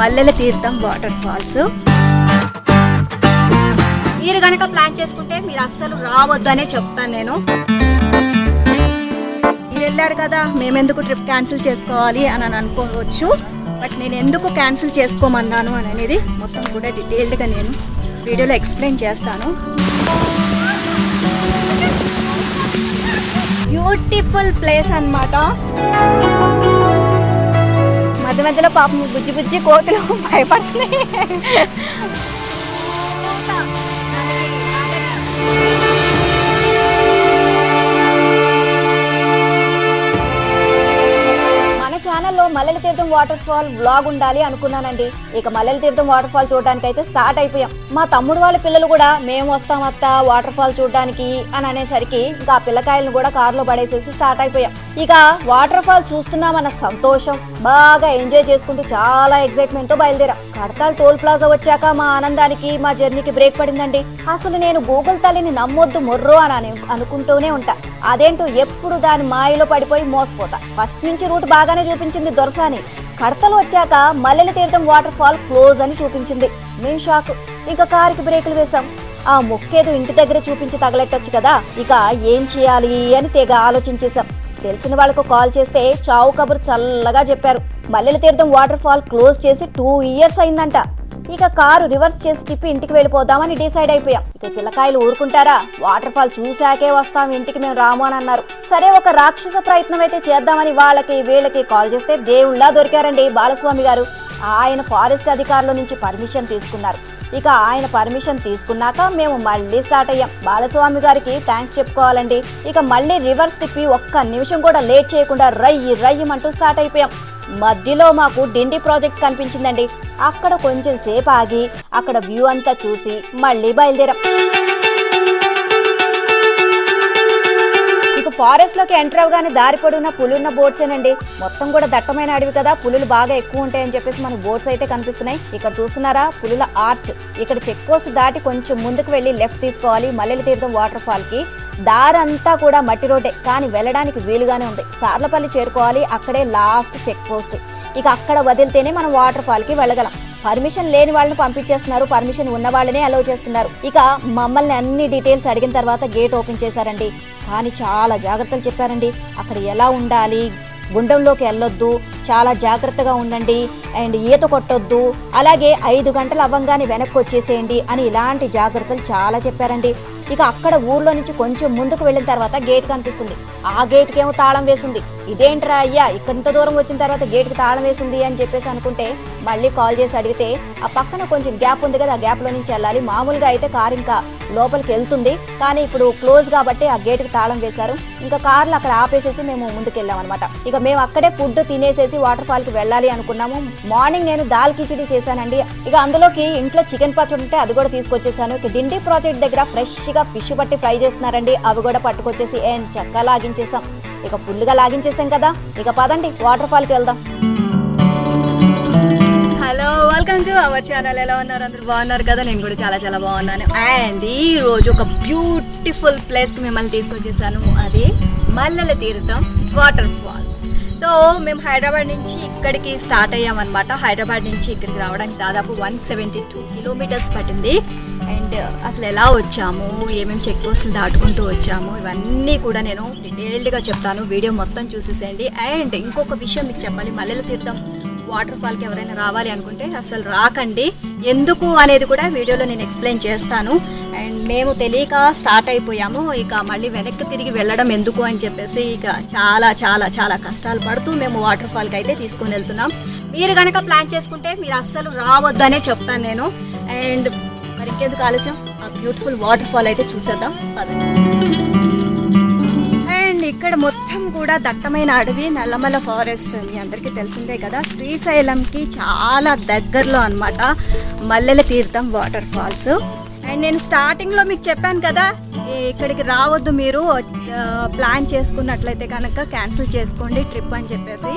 మల్లెల Theertham water falls. మీరు కనుక plan చేసుకుంటే మీరు అస్సలు రావద్దనే చెప్తాను నేను. మీరు వెళ్ళారు కదా మేమెందుకు ట్రిప్ క్యాన్సిల్ చేసుకోవాలి అని అని అనుకోవచ్చు. బట్ నేను ఎందుకు క్యాన్సిల్ చేసుకోమన్నాను అని అనేది మొత్తం కూడా డీటెయిల్డ్గా నేను వీడియోలో ఎక్స్ప్లెయిన్ చేస్తాను. బ్యూటిఫుల్ ప్లేస్ అన్నమాట. మధ్య మధ్యలో పాపం బుజ్జి బుజ్జి కోతులు భయపడుతున్నాయి ఛానల్లో మల్లెల తీర్థం వాటర్ ఫాల్ వ్లాగ్ ఉండాలి అనుకున్నానండి. ఇక మల్లెల తీర్థం వాటర్ ఫాల్ చూడడానికి అయితే స్టార్ట్ అయిపోయాం. మా తమ్ముడు వాళ్ళ పిల్లలు కూడా మేము వస్తాం అత్త వాటర్ ఫాల్ చూడడానికి అని అనేసరికి ఇంకా ఆ పిల్లకాయలను కూడా కారులో పడేసేసి స్టార్ట్ అయిపోయాం. ఇక వాటర్ ఫాల్ చూస్తున్నామన్న సంతోషం. బాగా ఎంజాయ్ చేసుకుంటూ చాలా ఎక్సైట్మెంట్తో బయలుదేరాం. కడతాల్ టోల్ ప్లాజా వచ్చాక మా ఆనందానికి మా జర్నీకి బ్రేక్ పడిందండి. అసలు నేను గూగుల్ తల్లిని నమ్మొద్దు మొర్రో అని అనుకుంటూనే ఉంటా. అదేంటో ఎప్పుడు దాని మాయలో పడిపోయి మోసపోతా. ఫస్ట్ నుంచి రూట్ బాగానే చూపించింది దొరసాని. కడతలు వచ్చాక మల్లెల తీర్థం వాటర్ ఫాల్ క్లోజ్ అని చూపించింది. మేము షాక్. ఇంకా కారుకి బ్రేకులు వేశాం. ఆ మొక్కేదో ఇంటి దగ్గర చూపించి తగలెట్టొచ్చు కదా. ఇక ఏం చేయాలి అని తెగ ఆలోచించేశాం. తెలిసిన వాళ్ళకు కాల్ చేస్తే చావు కబురు చల్లగా చెప్పారు. Mallela Theertham water fall close చేసి టూ ఇయర్స్ అయిందంట. ఇక కారు రివర్స్ చేసి తిప్పి ఇంటికి వెళ్ళిపోదామని డిసైడ్ అయిపోయాం. ఇక పిల్లకాయలు ఊరుకుంటారా? వాటర్ ఫాల్ చూశాకే వస్తాం ఇంటికి మేము రాము అని అన్నారు. సరే ఒక రాక్షస ప్రయత్నం అయితే చేద్దామని వాళ్ళకి వీళ్ళకి కాల్ చేస్తే దేవుళ్ళ దొరికారండి బాలస్వామి గారు. ఆయన ఫారెస్ట్ అధికారుల నుంచి పర్మిషన్ తీసుకున్నారు. ఇక ఆయన పర్మిషన్ తీసుకున్నాక మేము మళ్ళీ స్టార్ట్ అయ్యాం. బాలస్వామి గారికి థ్యాంక్స్ చెప్పుకోవాలండి. ఇక మళ్ళీ రివర్స్ తిప్పి ఒక్క నిమిషం కూడా లేట్ చేయకుండా రయ్యి రయ్యమంటూ స్టార్ట్ అయిపోయాం. మధ్యలో మాకు డిండి ప్రాజెక్ట్ కనిపించిందండి. అక్కడ కొంచెం సేపు ఆగి అక్కడ వ్యూ అంతా చూసి మళ్ళీ బయలుదేరాం. ఫారెస్ట్లోకి ఎంటర్ అవగానే దారి పొడవున పులున్న బోట్స్ ఏనండి. మొత్తం కూడా దట్టమైన అడవి కదా పులులు బాగా ఎక్కువ ఉంటాయని చెప్పేసి మనకు బోట్స్ అయితే కనిపిస్తున్నాయి. ఇక్కడ చూస్తున్నారా? పులుల ఆర్చ్ ఇక్కడ చెక్ పోస్ట్ దాటి కొంచెం ముందుకు వెళ్ళి లెఫ్ట్ తీసుకోవాలి. మల్లెల తీర్థం వాటర్ ఫాల్కి. దారంతా కూడా మట్టి రోడ్డే కానీ వెళ్ళడానికి వీలుగానే ఉంది. సార్లపల్లి చేరుకోవాలి అక్కడే లాస్ట్ చెక్ పోస్ట్ ఇక అక్కడ వదిలితేనే మనం వాటర్ ఫాల్కి వెళ్ళగలం. పర్మిషన్ లేని వాళ్ళని పంపించేస్తున్నారు. పర్మిషన్ ఉన్న వాళ్ళనే అలౌ చేస్తున్నారు. ఇక మమ్మల్ని అన్ని డీటెయిల్స్ అడిగిన తర్వాత గేట్ ఓపెన్ చేశారండి. కానీ చాలా జాగ్రత్తలు చెప్పారండి. అక్కడ ఎలా ఉండాలి? గుండంలోకి వెళ్ళొద్దు చాలా జాగ్రత్తగా ఉండండి అండ్ ఈత కొట్టొద్దు అలాగే ఐదు గంటలు అవ్వంగానే వెనక్కి వచ్చేసేయండి అని ఇలాంటి జాగ్రత్తలు చాలా చెప్పారండి. ఇక అక్కడ ఊర్లో నుంచి కొంచెం ముందుకు వెళ్ళిన తర్వాత గేట్ కనిపిస్తుంది. ఆ గేట్కి ఏమో తాళం వేసింది. ఇదేంట్రా అయ్యా ఇక్కడంత దూరం వచ్చిన తర్వాత గేట్కి తాళం వేసింది అని చెప్పేసి అనుకుంటే మళ్ళీ కాల్ చేసి అడిగితే ఆ పక్కన కొంచెం గ్యాప్ ఉంది కదా ఆ గ్యాప్లో నుంచి వెళ్ళాలి. మామూలుగా అయితే కార్ ఇంకా లోపలికి వెళ్తుంది కానీ ఇప్పుడు క్లోజ్ కాబట్టి ఆ గేట్కి తాళం వేశారు. ఇంకా కార్లు అక్కడ ఆపేసేసి మేము ముందుకు వెళ్ళాం అనమాట ఇక మేము అక్కడే ఫుడ్ తినేసేసి వాటర్ ఫాల్కి వెళ్ళాలి అనుకున్నాము. మార్నింగ్ నేను దాల్ కిచిడి చేశానండి. ఇక అందులోకి ఇంట్లో చికెన్ పచ్చడి ఉంటే అది కూడా తీసుకొచ్చేసాను. ఇక డిండి ప్రాజెక్ట్ దగ్గర ఫ్రెష్గా ఫిష్ పట్టి ఫ్రై చేస్తున్నారండి. అవి కూడా పట్టుకొచ్చేసి ఏం చక్కగా లాగించేసాం. ఇక ఫుల్గా లాగించేసాం కదా. ఇక పదండి వాటర్ ఫాల్కి వెళ్దాం. Hello welcome to our channel. ఎలా ఉన్నారు? అందరు బాగున్నారు కదా? నేను కూడా చాలా చాలా బాగున్నాను. అండ్ ఈ రోజు ఒక బ్యూటిఫుల్ ప్లేస్కి మిమ్మల్ని తీసుకొచ్చేసాను. అది మల్లెల తీర్థం వాటర్ ఫాల్. సో మేము హైదరాబాద్ నుంచి ఇక్కడికి స్టార్ట్ అయ్యామన్నమాట. హైదరాబాద్ నుంచి ఇక్కడికి రావడానికి దాదాపు వన్ సెవెంటీ టూ కిలోమీటర్స్ పట్టింది. అండ్ అసలు ఎలా వచ్చాము ఏమేమి చెక్ పోస్టులు దాటుకుంటూ వచ్చాము ఇవన్నీ కూడా నేను డీటెయిల్డ్గా చెప్తాను. వీడియో మొత్తం చూసేసేయండి. అండ్ ఇంకొక విషయం మీకు చెప్పాలి. మల్లెల తీర్థం వాటర్ ఫాల్కి ఎవరైనా రావాలి అనుకుంటే అసలు రాకండి. ఎందుకు అనేది కూడా వీడియోలో నేను ఎక్స్ప్లెయిన్ చేస్తాను. అండ్ మేము తెలియక స్టార్ట్ అయిపోయాము. ఇక మళ్ళీ వెనక్కి తిరిగి వెళ్ళడం ఎందుకు అని చెప్పేసి ఇక చాలా చాలా చాలా కష్టాలు పడుతూ మేము వాటర్ ఫాల్కి అయితే తీసుకొని వెళ్తున్నాం. మీరు కనుక ప్లాన్ చేసుకుంటే మీరు అస్సలు రావద్దనే చెప్తాను నేను. అండ్ మరి ఇంకెందుకు ఆలస్యం? ఆ బ్యూటిఫుల్ వాటర్ ఫాల్ అయితే చూసేద్దాం. పదండి. అండ్ ఇక్కడ మొత్తం కూడా దట్టమైన అడవి నల్లమల ఫారెస్ట్ మీ అందరికీ తెలిసిందే కదా. శ్రీశైలంకి చాలా దగ్గరలో అనమాట మల్లెల తీర్థం వాటర్ ఫాల్స్ అండ్ నేను స్టార్టింగ్లో మీకు చెప్పాను కదా ఇక్కడికి రావద్దు మీరు ప్లాన్ చేసుకున్నట్లయితే కనుక క్యాన్సిల్ చేసుకోండి ట్రిప్ అని చెప్పేసి.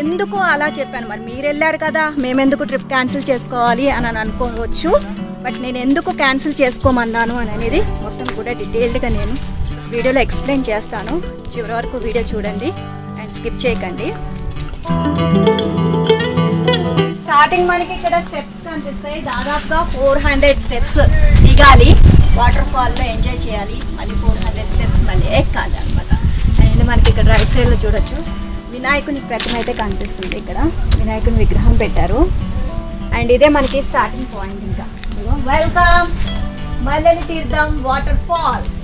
ఎందుకు అలా చెప్పాను. మరి మీరు వెళ్ళారు కదా మేమెందుకు ట్రిప్ క్యాన్సిల్ చేసుకోవాలి అని అని అనుకోవచ్చు. బట్ నేను ఎందుకు క్యాన్సిల్ చేసుకోమన్నాను అని అనేది మొత్తం కూడా డీటెయిల్డ్గా నేను వీడియోలో ఎక్స్ప్లెయిన్ చేస్తాను. చివరి వరకు వీడియో చూడండి అండ్ స్కిప్ చేయకండి. స్టార్టింగ్ మనకి ఇక్కడ స్టెప్స్ కనిపిస్తాయి. దాదాపుగా ఫోర్ హండ్రెడ్ స్టెప్స్ దిగాలి. వాటర్ ఫాల్లో ఎంజాయ్ చేయాలి. మళ్ళీ ఫోర్ హండ్రెడ్ స్టెప్స్ మళ్ళీ ఎక్కాలి అనమాట అండ్ మనకి ఇక్కడ రైట్ సైడ్లో చూడొచ్చు. వినాయకుని ప్రతిమ అయితే కనిపిస్తుంది ఇక్కడ. వినాయకుని విగ్రహం పెట్టారు. అండ్ ఇదే మనకి స్టార్టింగ్ పాయింట్ ఇంకా. Welcome Malleni Theertham water falls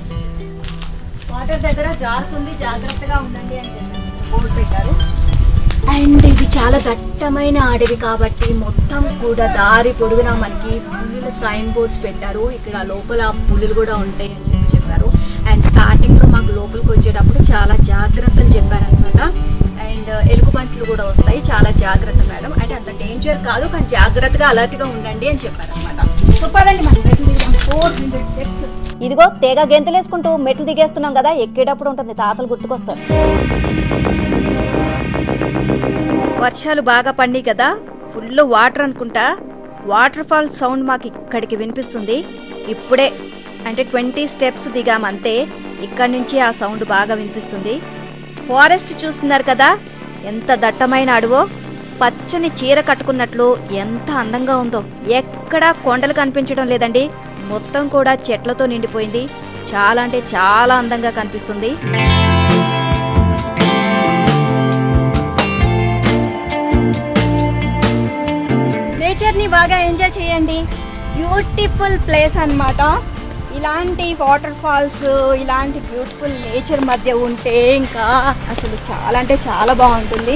water దగ్గర జారుతుంది జాగ్రత్తగా ఉండండి అని చెప్పేసి బోర్డు పెట్టారు. అండ్ ఇది చాలా దట్టమైన అడవి కాబట్టి మొత్తం కూడా దారి పొడుగున మనకి పులుల సైన్ బోర్డ్స్ పెట్టారు. ఇక్కడ లోపల పులులు కూడా ఉంటాయి అని చెప్పి చెప్పారు. అండ్ స్టార్టింగ్లో మాకు లోపలికి వచ్చేటప్పుడు చాలా జాగ్రత్తలు చెప్పారనమాట అండ్ uh, ఎలుగుబంట్లు కూడా వస్తాయి. చాలా జాగ్రత్త మేడం. అంటే అంత డేంజర్ కాదు కానీ జాగ్రత్తగా అలర్ట్గా ఉండండి అని చెప్పారనమాట చెప్పాలండి మనం ఫోర్ హండ్రెడ్ స్టెప్స్ ఇదిగో తెగ గెంతులేసుకుంటూ మెట్లు దిగేస్తున్నాం కదా. ఎక్కేటప్పుడు ఉంటుంది తాతలు గుర్తుకొస్తారు. వర్షాలు బాగా పండి కదా ఫుల్ వాటర్ అనుకుంటా. వాటర్ ఫాల్ సౌండ్ మాకు ఇక్కడికి వినిపిస్తుంది. ఇప్పుడే అంటే ట్వంటీ స్టెప్స్ దిగామంతే ఇక్కడి నుంచి ఆ సౌండ్ బాగా వినిపిస్తుంది. ఫారెస్ట్ చూస్తున్నారు కదా ఎంత దట్టమైన అడవో. పచ్చని చీర కట్టుకున్నట్లు ఎంత అందంగా ఉందో. ఎక్కడా కొండలు కనిపించడం లేదండి. మొత్తం కూడా చెట్లతో నిండిపోయింది. చాలా అంటే చాలా అందంగా కనిపిస్తుంది. నేచర్ని బాగా ఎంజాయ్ చేయండి. బ్యూటిఫుల్ ప్లేస్ అన్నమాట. ఇలాంటి వాటర్ ఫాల్స్ ఇలాంటి బ్యూటిఫుల్ నేచర్ మధ్య ఉంటే ఇంకా అసలు చాలా అంటే చాలా బాగుంటుంది.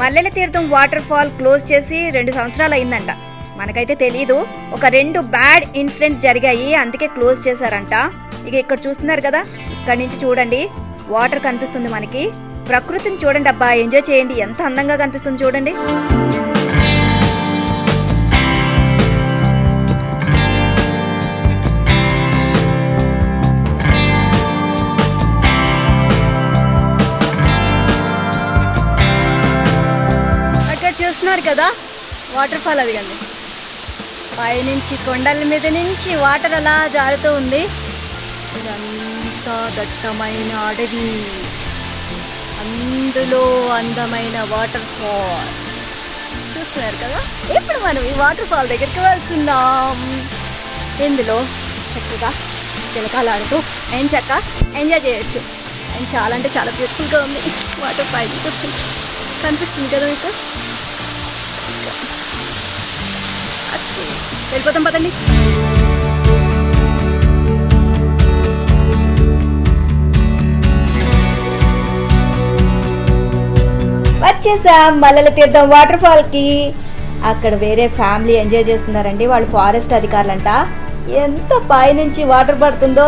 మల్లెల తీర్థం వాటర్ ఫాల్ క్లోజ్ చేసి రెండు సంవత్సరాలు అయిందంట. మనకైతే తెలియదు ఒక రెండు బ్యాడ్ ఇన్సిడెంట్స్ జరిగాయి అందుకే క్లోజ్ చేశారంట. ఇక ఇక్కడ చూస్తున్నారు కదా ఇక్కడ నుంచి చూడండి వాటర్ కనిపిస్తుంది మనకి. ప్రకృతిని చూడండి అబ్బా ఎంజాయ్ చేయండి ఎంత అందంగా కనిపిస్తుంది చూడండి. చూస్తున్నారు కదా వాటర్ ఫాల్ అది కండి పైనుంచి కొండల మీద నుంచి వాటర్ అలా జారుతూ ఉంది. ఇదంతా దట్టమైన అడవి. అందులో అందమైన వాటర్ ఫాల్. చూస్తున్నారు కదా? ఇప్పుడు మనం ఈ వాటర్ ఫాల్ దగ్గరికి వెళ్తున్నాం. ఇందులో చక్కగా చిలకాలాడుతూ ఏం చక్క? ఎంజాయ్ చేయొచ్చు. అండ్ చాలా అంటే చాలా బ్యూటిఫుల్గా ఉంది. వాటర్ ఫాల్ చూస్తుంది కనిపిస్తుంది కదా మీకు? వెళ్ళిపోతాం పదండి. వచ్చేసాం మల్లెల తీర్థం వాటర్ ఫాల్కి. అక్కడ వేరే ఫ్యామిలీ ఎంజాయ్ చేస్తున్నారండి. వాళ్ళు ఫారెస్ట్ అధికారులంట. ఎంత పైనుంచి వాటర్ పడుతుందో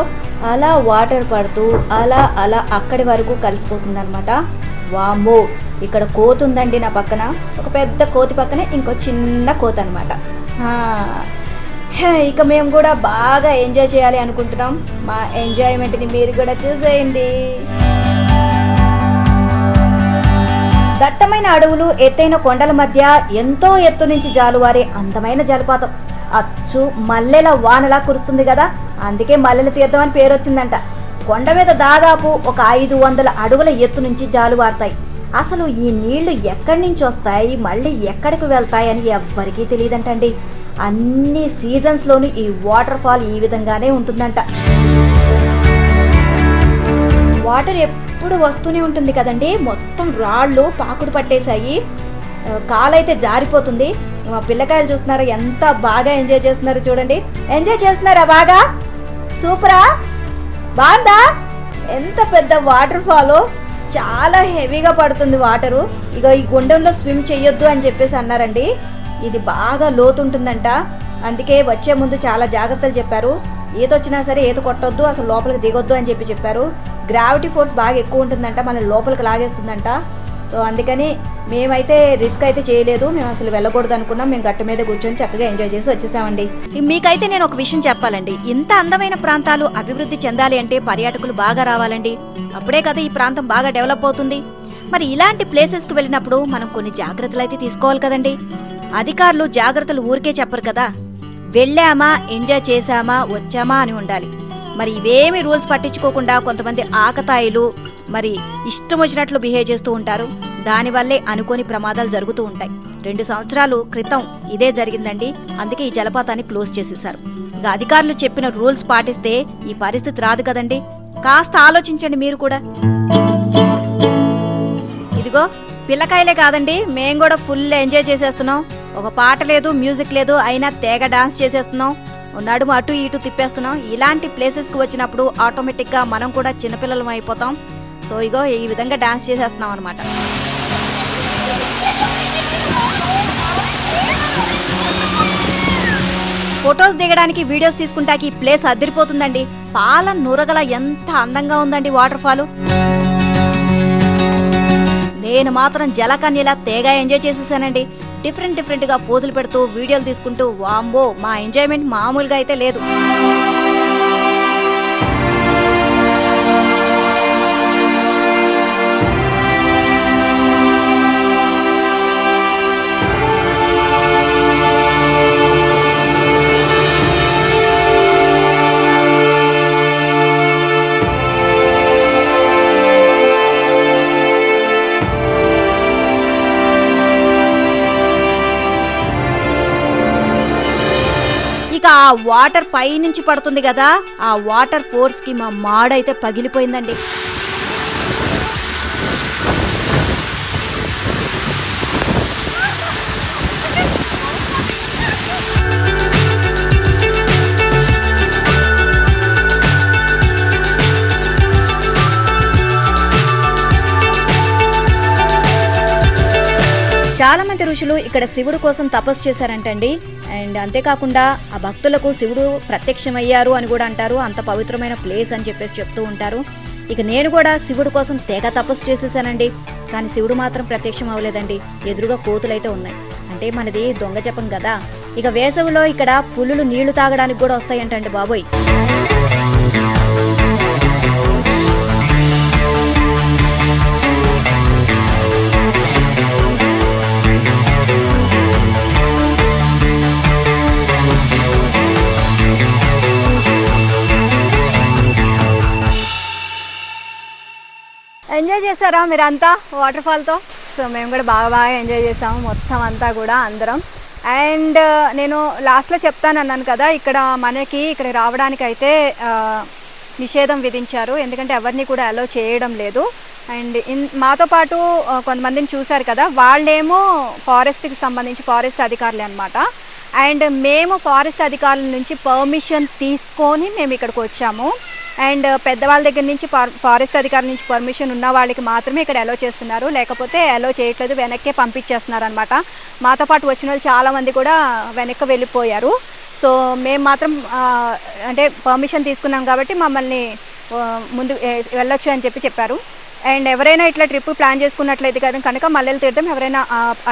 అలా వాటర్ పడుతూ అలా అలా అక్కడి వరకు కలిసిపోతుంది అనమాట వామ్మో ఇక్కడ కోతి ఉందండి నా పక్కన. ఒక పెద్ద కోతి పక్కనే ఇంకో చిన్న కోతి అనమాట ఇక మేము కూడా బాగా ఎంజాయ్ చేయాలి అనుకుంటున్నాం. మా ఎంజాయ్మెంట్ని మీరు కూడా చూసేయండి. దట్టమైన అడవులు ఎత్తైన కొండల మధ్య ఎంతో ఎత్తు నుంచి జాలువారే అందమైన జలపాతం. అచ్చు మల్లెల వానలా కురుస్తుంది కదా అందుకే మల్లెల తీర్థం అని పేరు వచ్చిందంట. కొండ మీద దాదాపు ఒక ఐదు వందల అడుగుల ఎత్తు నుంచి జాలువారుతాయి. అసలు ఈ నీళ్ళు ఎక్కడి నుంచి వస్తాయి మళ్ళీ ఎక్కడికి వెళ్తాయి అని ఎవ్వరికీ తెలియదంటండి. అన్ని సీజన్స్లోనూ ఈ వాటర్ ఫాల్ ఈ విధంగానే ఉంటుందంట. వాటర్ ఎప్పుడు వస్తూనే ఉంటుంది కదండి. మొత్తం రాళ్ళు పాకుడు పట్టేశాయి. కాలైతే జారిపోతుంది. మా పిల్లకాయలు చూస్తున్నారా ఎంత బాగా ఎంజాయ్ చేస్తున్నారు చూడండి. ఎంజాయ్ చేస్తున్నారా బాగా? సూపరా బాగుందా? ఎంత పెద్ద వాటర్ ఫాలో చాలా హెవీగా పడుతుంది వాటరు ఇక ఈ గుండంలో స్విమ్ చేయొద్దు అని చెప్పేసి అన్నారండి. ఇది బాగా లోతుంటుందంట. అందుకే వచ్చే ముందు చాలా జాగ్రత్తలు చెప్పారు. ఈత వచ్చినా సరే ఈత కొట్టొద్దు అసలు లోపలికి దిగొద్దు అని చెప్పి చెప్పారు. గ్రావిటీ ఫోర్స్ బాగా ఎక్కువ ఉంటుందంట మన లోపలికి లాగేస్తుందంట. సో అందుకని మేమైతే రిస్క్ అయితే చేయలేదు మేము అసలు వెళ్ళకూడదు అనుకున్నాం. మేము గట్టు మీద కూర్చొని చక్కగా ఎంజాయ్ చేసి వచ్చేసామండి. మీకైతే నేను ఒక విషయం చెప్పాలండి. ఇంత అందమైన ప్రాంతాలు అభివృద్ధి చెందాలి అంటే పర్యాటకులు బాగా రావాలండి. అప్పుడే కదా ఈ ప్రాంతం బాగా డెవలప్ అవుతుంది. మరి ఇలాంటి ప్లేసెస్కి వెళ్ళినప్పుడు మనం కొన్ని జాగ్రత్తలు అయితే తీసుకోవాలి కదండి. అధికారులు జాగ్రత్తలు ఊరికే చెప్పరు కదా. వెళ్ళామా ఎంజాయ్ చేశామా వచ్చామా అని ఉండాలి. మరి ఇవేమి రూల్స్ పట్టించుకోకుండా కొంతమంది ఆకతాయిలు మరి ఇష్టం వచ్చినట్లు బిహేవ్ చేస్తూ ఉంటారు. దానివల్లే అనుకోని ప్రమాదాలు జరుగుతూ ఉంటాయి. రెండు సంవత్సరాలు క్రితం ఇదే జరిగిందండి. అందుకే ఈ జలపాతాన్ని క్లోజ్ చేసేశారు. ఇక అధికారులు చెప్పిన రూల్స్ పాటిస్తే ఈ పరిస్థితి రాదు కదండి. కాస్త ఆలోచించండి మీరు కూడా. ఇదిగో పిల్లకాయలే కాదండి. మేము కూడా ఫుల్ ఎంజాయ్ చేసేస్తున్నాం. ఒక పాట లేదు మ్యూజిక్ లేదు అయినా తేగ డాన్స్ చేసేస్తున్నాం. నడుము అటు ఇటు తిప్పేస్తున్నాం. ఇలాంటి ప్లేసెస్కి వచ్చినప్పుడు ఆటోమేటిక్గా మనం కూడా చిన్నపిల్లలం అయిపోతాం. సో ఇగో ఈ విధంగా డాన్స్ చేసేస్తున్నాం అనమాట ఫొటోస్ దిగడానికి వీడియోస్ తీసుకుంటాకి ఈ ప్లేస్ అదిరిపోతుందండి. పాల నురగల ఎంత అందంగా ఉందండి వాటర్ ఫాల్ నేను మాత్రం జలకన్యలా తేగా ఎంజాయ్ చేసేసానండి. డిఫరెంట్ డిఫరెంట్గా ఫోజులు పెడుతూ వీడియోలు తీసుకుంటూ వాంబో మా ఎంజాయ్మెంట్ మామూలుగా అయితే లేదు. ఆ వాటర్ పై నుంచి పడుతుంది కదా ఆ వాటర్ ఫోర్స్కి మా మాడైతే పగిలిపోయిందండి. చాలా మంది ఋషులు ఇక్కడ శివుడు కోసం తపస్సు చేశారంటండి. అండ్ అంతేకాకుండా ఆ భక్తులకు శివుడు ప్రత్యక్షమయ్యారు అని కూడా అంటారు. అంత పవిత్రమైన ప్లేస్ అని చెప్పేసి చెప్తూ ఉంటారు. ఇక నేను కూడా శివుడు కోసం తెగ తపస్సు చేసేసానండి. కానీ శివుడు మాత్రం ప్రత్యక్షం అవ్వలేదండి. ఎదురుగా కోతులైతే ఉన్నాయి. అంటే మనది దొంగ జపం కదా ఇక వేసవిలో ఇక్కడ పులులు నీళ్ళు తాగడానికి కూడా వస్తాయంటండి బాబోయ్. ఎంజాయ్ చేశారా మీరంతా వాటర్ ఫాల్తో సో మేము కూడా బాగా బాగా ఎంజాయ్ చేసాము మొత్తం అంతా కూడా అందరం. అండ్ uh, నేను లాస్ట్లో చెప్తాను అన్నాను కదా ఇక్కడ మనకి ఇక్కడ రావడానికి అయితే uh, నిషేధం విధించారు. ఎందుకంటే ఎవరిని కూడా అలో చేయడం లేదు. అండ్ ఇన్ మాతో పాటు uh, కొంతమందిని చూశారు కదా వాళ్ళేమో ఫారెస్ట్కి సంబంధించి ఫారెస్ట్ అధికారులే అనమాట అండ్ మేము ఫారెస్ట్ అధికారుల నుంచి పర్మిషన్ తీసుకొని మేము ఇక్కడికి వచ్చాము. అండ్ పెద్దవాళ్ళ దగ్గర నుంచి ఫార్- ఫారెస్ట్ అధికారుల నుంచి పర్మిషన్ ఉన్న వాళ్ళకి మాత్రమే ఇక్కడ అలో చేస్తున్నారు. లేకపోతే అలో చేయట్లేదు వెనక్కే పంపించేస్తున్నారు అనమాట మాతో పాటు వచ్చిన వాళ్ళు చాలామంది కూడా వెనక్కి వెళ్ళిపోయారు. సో మేము మాత్రం అంటే పర్మిషన్ తీసుకున్నాం కాబట్టి మమ్మల్ని ముందు వెళ్ళొచ్చు అని చెప్పి చెప్పారు. అండ్ ఎవరైనా ఇట్లా ట్రిప్ ప్లాన్ చేసుకున్నట్లయితే కదా కనుక మల్లెలు తీర్థం ఎవరైనా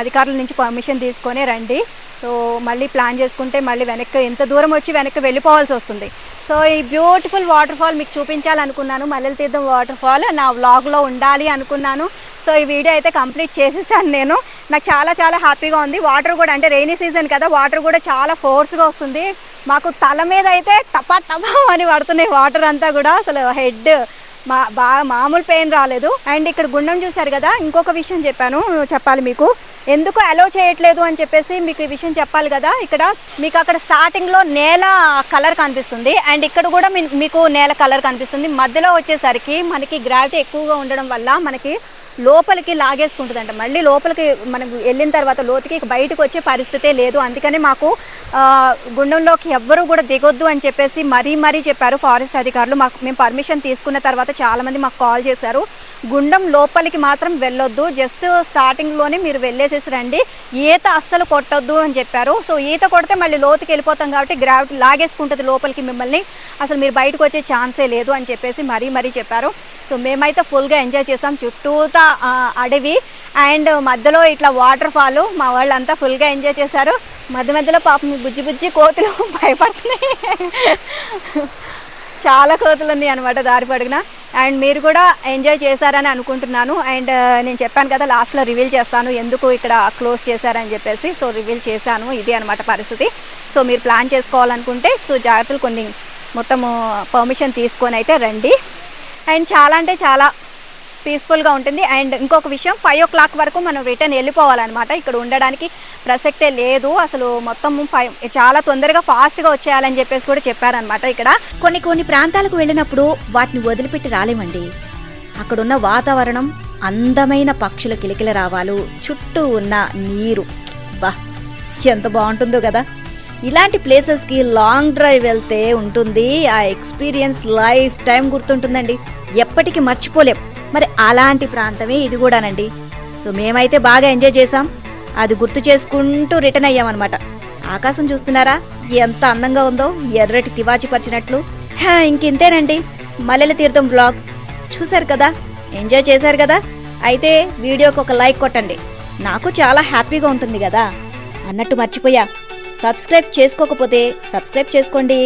అధికారుల నుంచి పర్మిషన్ తీసుకొని రండి. సో మళ్ళీ ప్లాన్ చేసుకుంటే మళ్ళీ వెనక్కి ఎంత దూరం వచ్చి వెనక్కి వెళ్ళిపోవాల్సి వస్తుంది. సో ఈ బ్యూటిఫుల్ వాటర్ ఫాల్ మీకు చూపించాలనుకున్నాను మల్లెల తీర్థం వాటర్ ఫాల్ నా వ్లాగ్లో ఉండాలి అనుకున్నాను. సో ఈ వీడియో అయితే కంప్లీట్ చేసేసాను నేను. నాకు చాలా చాలా హ్యాపీగా ఉంది. వాటర్ కూడా అంటే రెయినీ సీజన్ కదా వాటర్ కూడా చాలా ఫోర్స్గా వస్తుంది. మాకు తల మీద అయితే టపా టపా అని పడుతున్నాయి వాటర్ అంతా కూడా. అసలు హెడ్ మా బాగా మామూలు పెయిన్ రాలేదు. అండ్ ఇక్కడ గుండం చూశారు కదా ఇంకొక విషయం చెప్పాను చెప్పాలి మీకు. ఎందుకు అలో చేయట్లేదు అని చెప్పేసి మీకు ఈ విషయం చెప్పాలి కదా. ఇక్కడ మీకు అక్కడ స్టార్టింగ్లో నేల కలర్ కనిపిస్తుంది. అండ్ ఇక్కడ కూడా మీ- మీకు నేల కలర్ కనిపిస్తుంది. మధ్యలో వచ్చేసరికి మనకి గ్రావిటీ ఎక్కువగా ఉండడం వల్ల మనకి లోపలికి లాగేసుకుంటుందంట. మళ్ళీ లోపలికి మనం వెళ్ళిన తర్వాత లోతుకి బయటకు వచ్చే పరిస్థితే లేదు. అందుకని మాకు గుండంలోకి ఎవ్వరూ కూడా దిగొద్దు అని చెప్పేసి మరీ మరీ చెప్పారు ఫారెస్ట్ అధికారులు. మాకు మేము పర్మిషన్ తీసుకున్న తర్వాత చాలామంది మాకు కాల్ చేశారు. గుండం లోపలికి మాత్రం వెళ్ళొద్దు. జస్ట్ స్టార్టింగ్లోనే మీరు వెళ్ళేసేసి రండి. ఈత అస్సలు కొట్టొద్దు అని చెప్పారు. సో ఈత కొడితే మళ్ళీ లోతుకి వెళ్ళిపోతాం కాబట్టి గ్రావిటీ లాగేసుకుంటుంది లోపలికి మిమ్మల్ని. అసలు మీరు బయటకు వచ్చే ఛాన్సే లేదు అని చెప్పేసి మరీ మరీ చెప్పారు. సో మేమైతే ఫుల్గా ఎంజాయ్ చేసాం. చుట్టూతా అడవి. అండ్ మధ్యలో ఇట్లా వాటర్ ఫాల్. మా వాళ్ళంతా ఫుల్గా ఎంజాయ్ చేశారు. మధ్య మధ్యలో పాపం బుజ్జి బుజ్జి కోతులు భయపడుతున్నాయి. చాలా కోతులు ఉన్నాయి అనమాట దారి పడుగున. అండ్ మీరు కూడా ఎంజాయ్ చేశారని అనుకుంటున్నాను. అండ్ నేను చెప్పాను కదా లాస్ట్లో రివీల్ చేస్తాను. ఎందుకు ఇక్కడ క్లోజ్ చేశారని చెప్పేసి. సో రివీల్ చేశాను. ఇది అనమాట పరిస్థితి. సో మీరు ప్లాన్ చేసుకోవాలనుకుంటే సో జాగ్రత్తలు కొన్ని మొత్తము పర్మిషన్ తీసుకొని అయితే రండి. అండ్ చాలా అంటే చాలా పీస్ఫుల్గా ఉంటుంది. అండ్ ఇంకొక విషయం ఫైవ్ ఓ క్లాక్ వరకు మనం రిటర్న్ వెళ్ళిపోవాలన్నమాట. ఇక్కడ ఉండడానికి ప్రసక్తే లేదు. అసలు మొత్తం ఫైవ్ చాలా తొందరగా ఫాస్ట్గా వచ్చేయాలని చెప్పేసి కూడా చెప్పారనమాట ఇక్కడ. కొన్ని కొన్ని ప్రాంతాలకు వెళ్ళినప్పుడు వాటిని వదిలిపెట్టి రాలేమండి. అక్కడున్న వాతావరణం అందమైన పక్షుల కిలకిల రావాలు. చుట్టూ ఉన్న నీరు బా ఎంత బాగుంటుందో కదా. ఇలాంటి ప్లేసెస్కి లాంగ్ డ్రైవ్ వెళ్తే ఉంటుంది. ఆ ఎక్స్పీరియన్స్ లైఫ్ టైం గుర్తుంటుందండి. ఎప్పటికీ మర్చిపోలేం. మరి అలాంటి ప్రాంతమే ఇది కూడానండి. సో మేమైతే బాగా ఎంజాయ్ చేసాం అది గుర్తు చేసుకుంటూ రిటర్న్ అయ్యామన్నమాట. ఆకాశం చూస్తున్నారా? ఎంత అందంగా ఉందో. ఎర్రటి తివాచి పరిచినట్లు. హా, ఇంకింతేనండి. మల్లెల తీర్థం బ్లాగ్ చూశారు కదా? ఎంజాయ్ చేశారు కదా? అయితే వీడియోకి ఒక లైక్ కొట్టండి. నాకు చాలా హ్యాపీగా ఉంటుంది కదా? అన్నట్టు మర్చిపోయా. సబ్స్క్రైబ్ చేసుకోకపోతే సబ్స్క్రైబ్ చేసుకోండి.